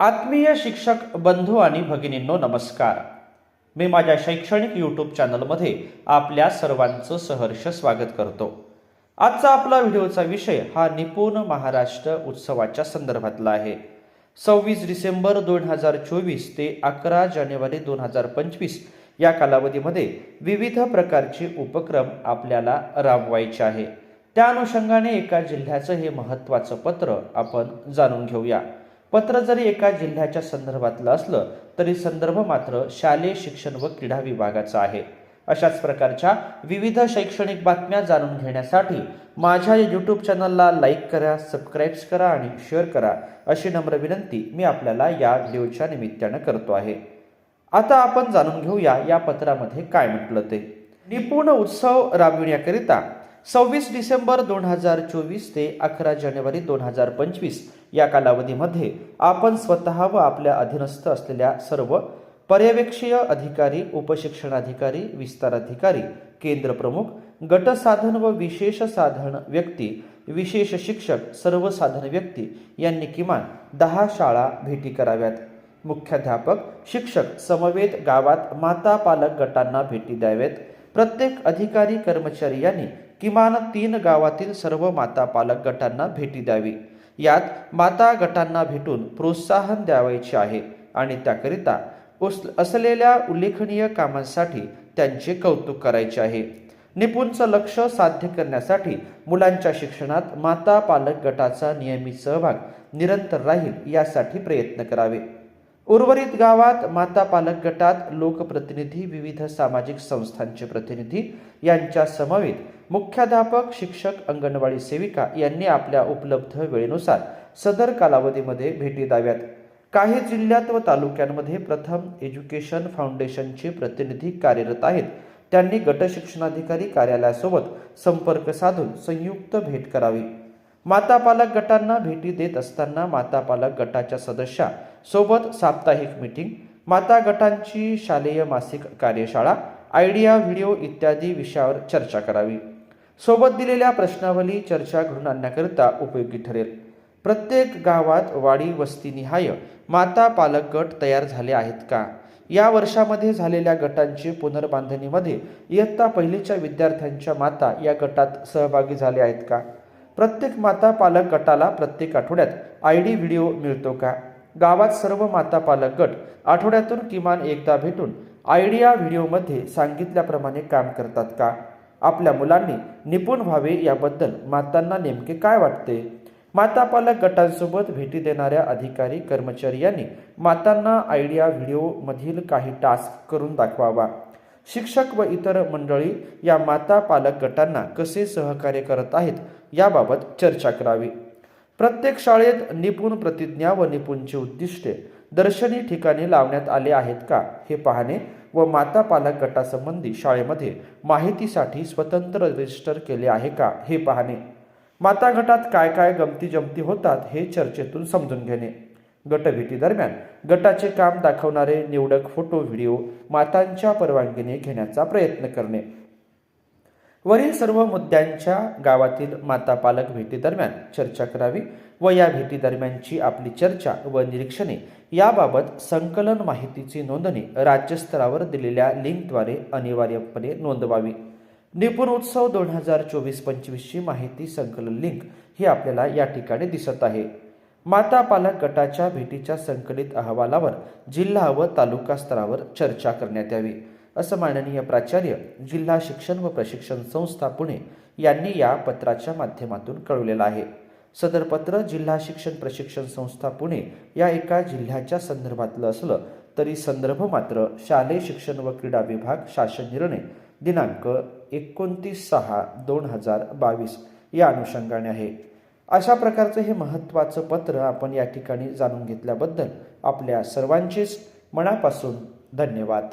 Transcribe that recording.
आत्मीय शिक्षक बंधू आणि भगिनींनो नमस्कार. मी माझ्या शैक्षणिक यूट्यूब चॅनलमध्ये आपल्या सर्वांचं सहर्ष स्वागत करतो. आजचा आपला व्हिडिओचा विषय हा निपुण महाराष्ट्र उत्सवाच्या संदर्भातला आहे. सव्वीस डिसेंबर दोन हजार चोवीस ते अकरा जानेवारी दोन हजार पंचवीस या कालावधीमध्ये विविध प्रकारचे उपक्रम आपल्याला राबवायचे आहे. त्या अनुषंगाने एका जिल्ह्याचं हे महत्त्वाचं पत्र आपण जाणून घेऊया. पत्र जरी एका जिल्ह्याच्या संदर्भातलं असलं तरी संदर्भ मात्र शालेय शिक्षण व क्रीडा विभागाचा आहे. अशाच प्रकारच्या विविध शैक्षणिक बातम्या जाणून घेण्यासाठी माझ्या यूट्यूब चॅनलला लाईक करा सबस्क्राईब्स करा आणि शेअर करा अशी नम्र विनंती मी आपल्याला या व्हिडिओच्या निमित्तानं करतो आहे. आता आपण जाणून घेऊया या पत्रामध्ये काय म्हटलं ते. निपुण उत्सव राबविण्याकरिता सव्वीस डिसेंबर दोन हजार चोवीस ते अकरा जानेवारी दोन हजार पंचवीस या कालावधीमध्ये आपण स्वतः व आपल्या अधीनस्थ असलेल्या सर्व पर्यवेक्षीय अधिकारी उपशिक्षणाधिकारी विस्तार अधिकारी केंद्र प्रमुख गटसाधन व विशेष साधन व्यक्ती विशेष शिक्षक सर्व साधन व्यक्ती यांनी किमान दहा शाळा भेटी कराव्यात. मुख्याध्यापक शिक्षक समवेत गावात माता पालक गटांना भेटी द्याव्यात प्रत्येक अधिकारी कर्मचारी यांनी किमान तीन गावातील सर्व माता पालक गटांना भेटी द्यावी. यात माता गटांना भेटून प्रोत्साहन द्यावायचे आहे आणि त्याकरिता उस असलेल्या उल्लेखनीय कामांसाठी त्यांचे कौतुक करायचे आहे. निपुणचं लक्ष साध्य करण्यासाठी मुलांच्या शिक्षणात माता पालक गटाचा नियमित सहभाग निरंतर राहील यासाठी प्रयत्न करावे. उर्वरित गावात माता पालक गटात लोकप्रतिनिधी विविध सामाजिक संस्थांचे प्रतिनिधी यांच्या समवेत मुख्याध्यापक शिक्षक अंगणवाडी सेविका यांनी आपल्या उपलब्ध वेळेनुसार सदर कालावधीमध्ये भेटी द्याव्यात. काही जिल्ह्यात व तालुक्यांमध्ये प्रथम एज्युकेशन फाउंडेशनचे प्रतिनिधी कार्यरत आहेत. त्यांनी गट शिक्षणाधिकारी कार्यालयासोबत संपर्क साधून संयुक्त भेट करावी. माता पालक गटांना भेटी देत असताना माता पालक गटाच्या सदस्या सोबत साप्ताहिक मीटिंग माता गटांची शालेय मासिक कार्यशाळा आयडिया व्हिडिओ इत्यादी विषयावर चर्चा करावी. सोबत दिलेल्या प्रश्नावली चर्चा घडून आणण्याकरिता उपयोगी ठरेल. प्रत्येक गावात वाडी वस्तीनिहाय माता पालक गट तयार झाले आहेत का? या वर्षामध्ये झालेल्या गटांची पुनर्बांधणीमध्ये इयत्ता पहिलीच्या विद्यार्थ्यांच्या माता या गटात सहभागी झाल्या आहेत का? प्रत्येक माता पालक गटाला प्रत्येक आठवड्यात आय डी व्हिडिओ मिळतो का? गावात सर्व माता पालक गट आठवड्यातून किमान एकदा भेटून आयडिया व्हिडिओमध्ये सांगितल्याप्रमाणे काम करतात का? आपल्या मुलांनी निपुण व्हावे याबद्दल मातांना नेमके काय वाटते? माता पालक गटांसोबत भेटी देणाऱ्या अधिकारी कर्मचारी यांनी मातांना आयडिया व्हिडिओमधील काही टास्क करून दाखवावा. शिक्षक व इतर मंडळी या माता पालक गटांना कसे सहकार्य करत आहेत याबाबत चर्चा करावी. प्रत्येक शाळेत निपुण प्रतिज्ञा व निपुणची उद्दिष्टे दर्शनी ठिकाणी लावण्यात आले आहेत का हे पाहणे व माता पालक गटासंबंधी शाळेमध्ये माहितीसाठी स्वतंत्र रजिस्टर केले आहे का हे पाहणे. माता गटात काय काय गमती जमती होतात हे चर्चेतून समजून घेणे. गटभेटी दरम्यान गटाचे काम दाखवणारे निवडक फोटो व्हिडिओ मातांच्या परवानगीने घेण्याचा प्रयत्न करणे. वरील सर्व मुद्द्यांच्या गावातील माता पालक भेटीदरम्यान चर्चा करावी व या भेटीदरम्यानची आपली चर्चा व निरीक्षणे याबाबत संकलन माहितीची नोंदणी राज्यस्तरावर दिलेल्या लिंकद्वारे अनिवार्यपणे नोंदवावी. निपुण उत्सव दोन हजार चोवीस पंचवीसची माहिती संकलन लिंक ही आपल्याला या ठिकाणी दिसत आहे. माता पालक गटाच्या भेटीच्या संकलित अहवालावर जिल्हा व तालुका स्तरावर चर्चा करण्यात यावी. असं माननीय प्राचार्य जिल्हा शिक्षण व प्रशिक्षण संस्था पुणे यांनी या पत्राच्या माध्यमातून कळवलेलं आहे. सदर पत्र जिल्हा शिक्षण प्रशिक्षण संस्था पुणे या एका जिल्ह्याच्या संदर्भातलं असलं तरी संदर्भ मात्र शालेय शिक्षण व क्रीडा विभाग शासन निर्णय दिनांक एकोणतीस सहा दोन हजार बावीस या अनुषंगाने आहे. अशा प्रकारचं हे महत्त्वाचं पत्र आपण या ठिकाणी जाणून घेतल्याबद्दल आपल्या सर्वांचेच मनापासून धन्यवाद.